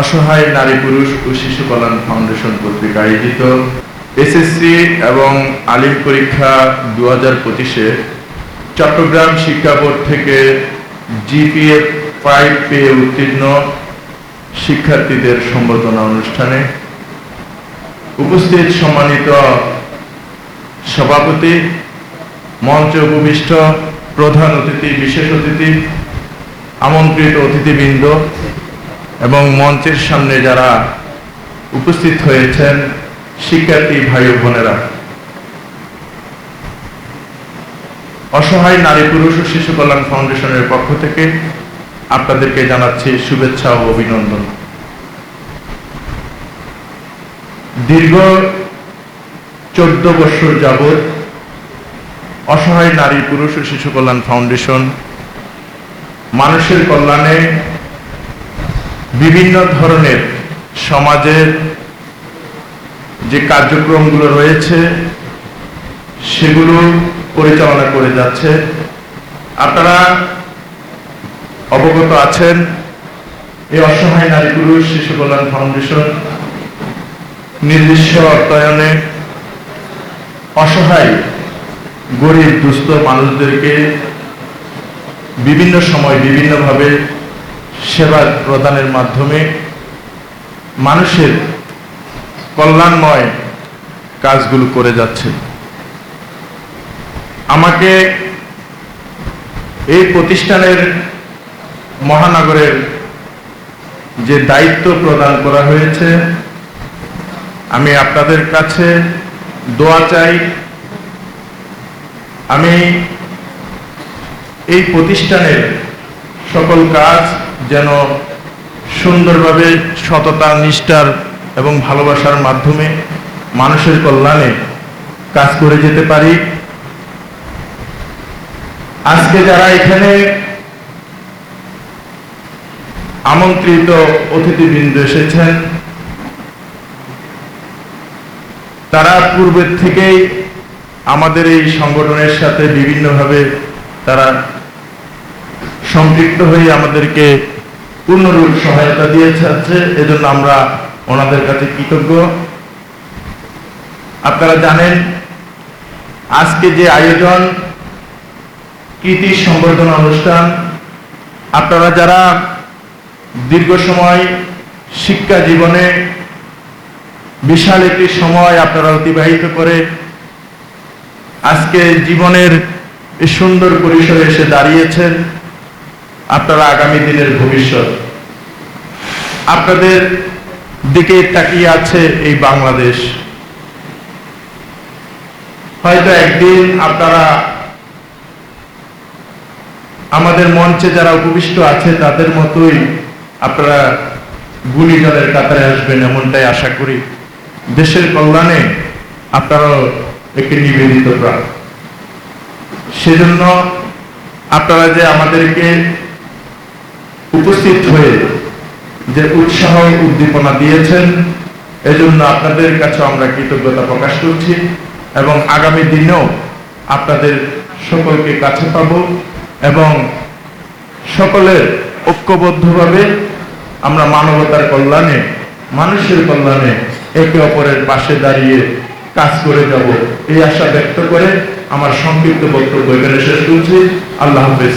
অসহায় নারী পুরুষ ও শিশু কল্যাণ ফাউন্ডেশন কর্তৃক আয়োজিত এসএসসি এবং আলিম পরীক্ষা দু হাজার পঁচিশে চট্টগ্রাম শিক্ষা বোর্ড থেকে জিপিএ ফাইভ পেয়ে উত্তীর্ণ শিক্ষার্থীদের সম্বর্ধনা অনুষ্ঠানে উপস্থিত সম্মানিত সভাপতি, মঞ্চে উপবিষ্ট প্রধান অতিথি, বিশেষ অতিথি, আমন্ত্রিত অতিথিবৃন্দ এবং মঞ্চের সামনে যারা উপস্থিত হয়েছেন, শিক্ষার্থী ভাই বোনেরা। অসহায় নারী পুরুষ ও শিশু কল্যাণ ফাউন্ডেশনের পক্ষ থেকে আপনাদেরকে জানাচ্ছি শুভেচ্ছা ও অভিনন্দন। দীর্ঘ চোদ্দ বছর যাবৎ অসহায় নারী পুরুষ ও শিশু কল্যাণ ফাউন্ডেশন মানুষের কল্যাণে বিভিন্ন ধরনের সমাজের যে কার্যক্রমগুলো রয়েছে, সেগুলো পরিচালনা করে যাচ্ছে। আপনারা অবগত আছেন, এই অসহায় নারী পুরুষ শিশু কল্যাণ ফাউন্ডেশন নির্দিষ্ট অর্থায়নে অসহায়, গরিব, দুস্থ মানুষদেরকে বিভিন্ন সময় বিভিন্নভাবে সেবা প্রদানের মাধ্যমে মানুষের কল্যাণময় কাজগুলো করে যাচ্ছে। আমাকে এই প্রতিষ্ঠানের মহানগরের যে দায়িত্ব প্রদান করা হয়েছে, আমি আপনাদের কাছে দোয়া চাই। আমি এই প্রতিষ্ঠানের সকল কাজ যেন সুন্দরভাবে সততা, নিষ্ঠার এবং ভালোবাসার মাধ্যমে মানুষের কল্যাণে কাজ করে যেতে পারি। আজকে যারা এখানে আমন্ত্রিত অতিথিবৃন্দ এসেছেন, তারা পূর্বের থেকেই আমাদের এই সংগঠনের সাথে বিভিন্নভাবে তারা সম্পৃক্ত হয়ে আমাদেরকে পূর্ণরূপ সহায়তা দিয়ে যাচ্ছে এজন্য আমরা ওনাদের কাছে কৃতজ্ঞ। আপনারা জানেন, আজকে যে আয়োজন, কৃতি সম্বর্ধনা অনুষ্ঠান, আপনারা যারা দীর্ঘ সময় শিক্ষা জীবনে বিশাল একটি সময় আপনারা অতিবাহিত করে আজকে জীবনের সুন্দর পরিসরে এসে দাঁড়িয়েছেন আপনারা আগামী দিনের ভবিষ্যৎ। আপনাদের দিকে তাকিয়ে আছে এই বাংলাদেশ। হয়তো একদিন আপনারা আমাদের মঞ্চে যারা উপবিষ্ট আছে, তাদের মতোই আপনারা গুণীজনের কাতারে আসবেন এমনটাই আশা করি। দেশের কল্যাণে আপনারাও একটি নিবেদিত প্রাণ। সেজন্য আপনারা যে আমাদেরকে উপস্থিত হয়ে যে উৎসাহ উদ্দীপনা দিয়েছেন, এজন্য আপনাদের কাছে আমরা কৃতজ্ঞতা প্রকাশ করছি এবং আগামী দিনেও আপনাদের সকলকে কাছে পাব এবং সকলের ঐক্যবদ্ধভাবে আমরা মানবতার কল্যাণে, মানুষের কল্যাণে একে অপরের পাশে দাঁড়িয়ে কাজ করে যাব এই আশা ব্যক্ত করে আমার সংক্ষিপ্ত বক্তব্য এখানে শেষ করছি। আল্লাহ হাফেজ।